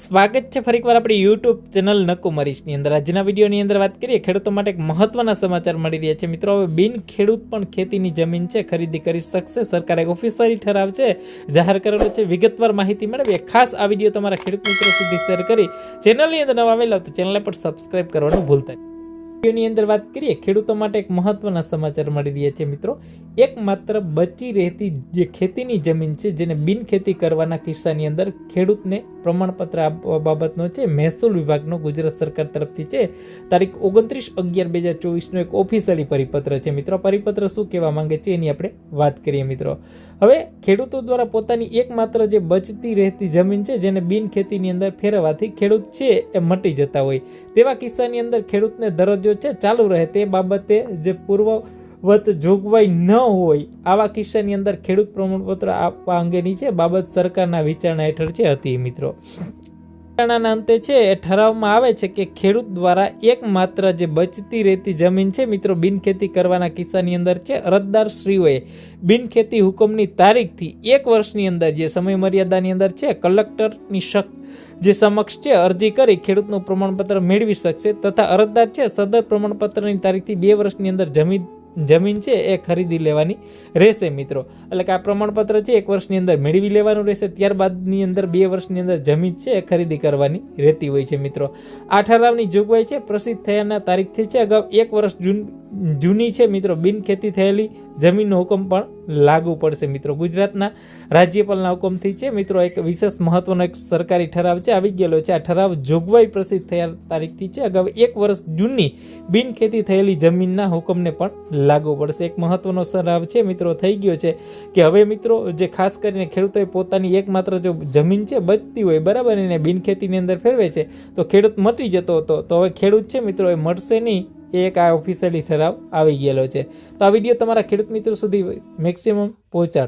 સ્વાગત છે. ફરીકવાર આપણી યુટ્યુબ ચેનલ નકુમરીશની અંદર. આજના વિડીયોની અંદર વાત કરીએ, ખેડૂતો માટે એક મહત્વના સમાચાર મળી રહ્યા છે. મિત્રો, હવે બિન ખેડૂત પણ ખેતીની જમીન છે. ખરીદી કરી શકશે. સરકારે ઓફિસરી ઠરાવ છે જાહેર કરેલો છે. વિગતવાર માહિતી મેળવીએ. ખાસ આ વીડિયો તમારા ખેડૂત મિત્રો સુધી શેર કરી ચેનલની અંદર નવા આવેલા તો ચેનલને પણ સબસ્ક્રાઇબ કરવાનું ભૂલતા. વિડીયોની અંદર વાત કરીએ, ખેડૂતો માટે એક મહત્વના સમાચાર મળી રહ્યા છે. મિત્રો એકમાત્ર બચી રહેતી જે ખેતીની જમીન છે, જેને બિન ખેતી કરવાના કિસ્સાની અંદર ખેડૂતને પ્રમાણપત્ર આપવા બાબતનો છે, મહેસૂલ વિભાગનો ગુજરાત સરકાર તરફથી છે. તારીખ ઓગણત્રીસ અગિયાર બે હજાર ચોવીસનો એક ઓફિશિયલી પરિપત્ર છે. મિત્રો, પરિપત્ર શું કહેવા માંગે છે એની આપણે વાત કરીએ મિત્રો. હવે, ખેડૂતો દ્વારા પોતાની એકમાત્ર જે બચતી રહેતી જમીન છે, જેને બિન ખેતીની અંદર ફેરવવાથી ખેડૂત છે, એ મટી જતા હોય. તેવા કિસ્સાની અંદર ખેડૂતને દરજ્જો છે, ચાલુ રહે તે બાબતે જે પૂર્વવત જોગવાઈ ન હોય, આવા કિસ્સાની અંદર ખેડૂત પ્રમાણપત્ર આપવા અંગેની છે બાબત સરકારના વિચારણા હેઠળ છે હતી મિત્રો. વિચારણાના અંતે છે, એ ઠરાવવામાં આવે છે કે ખેડૂત દ્વારા એકમાત્ર જે બચતી રહેતી જમીન છે, મિત્રો, બિનખેતી કરવાના કિસ્સાની અંદર છે, અરજદાર શ્રીઓએ બિનખેતી હુકમની તારીખથી એક વર્ષની અંદર જે સમય મર્યાદાની અંદર છે, કલેક્ટરની શક જે સમક્ષ છે, અરજી કરી ખેડૂતનું પ્રમાણપત્ર મેળવી શકશે તથા અરજદાર છે, સદર પ્રમાણપત્રની તારીખથી બે વર્ષની અંદર જમીન જમીન છે એ ખરીદી લેવાની રહેશે મિત્રો. એટલે કે આ પ્રમાણપત્ર છે એક વર્ષની અંદર મેળવી લેવાનું રહેશે. ત્યારબાદની અંદર બે વર્ષની અંદર જમીન છે એ ખરીદી કરવાની રહેતી હોય છે મિત્રો. આ ઠરાવની જોગવાઈ છે. પ્રસિદ્ધ થયાના તારીખથી છે. અગાઉ એક વર્ષ જૂન જૂની છે મિત્રો, બિન ખેતી થયેલી જમીનનો હુકમ પણ લાગુ પડશે મિત્રો. ગુજરાતના રાજ્યપાલના હુકમથી છે મિત્રો, એક વિશેષ મહત્વનો એક સરકારી ઠરાવ છે, આવી ગયેલો છે. આ ઠરાવ જોગવાઈ પ્રસિદ્ધ થયા તારીખથી છે. અગાઉ એક વર્ષ જૂની બિન ખેતી થયેલી જમીનના હુકમને પણ લાગુ પડશે. એક મહત્વનો ઠરાવ છે મિત્રો, થઈ ગયો છે કે હવે મિત્રો, જે ખાસ કરીને ખેડૂતોએ પોતાની એકમાત્ર જો જમીન છે, બચતી હોય, બરાબર, એને બિન ખેતીની અંદર ફેરવે છે. તો ખેડૂત મટી જતો હતો. તો હવે ખેડૂત છે મિત્રો, એ મળશે નહીં. એ એક આ ઓફિશિયલી ઠરાવ આવી ગયેલો છે. તો આ વીડિયો તમારા ખેડૂત મિત્રો સુધી મેક્સિમમ પહોંચાડ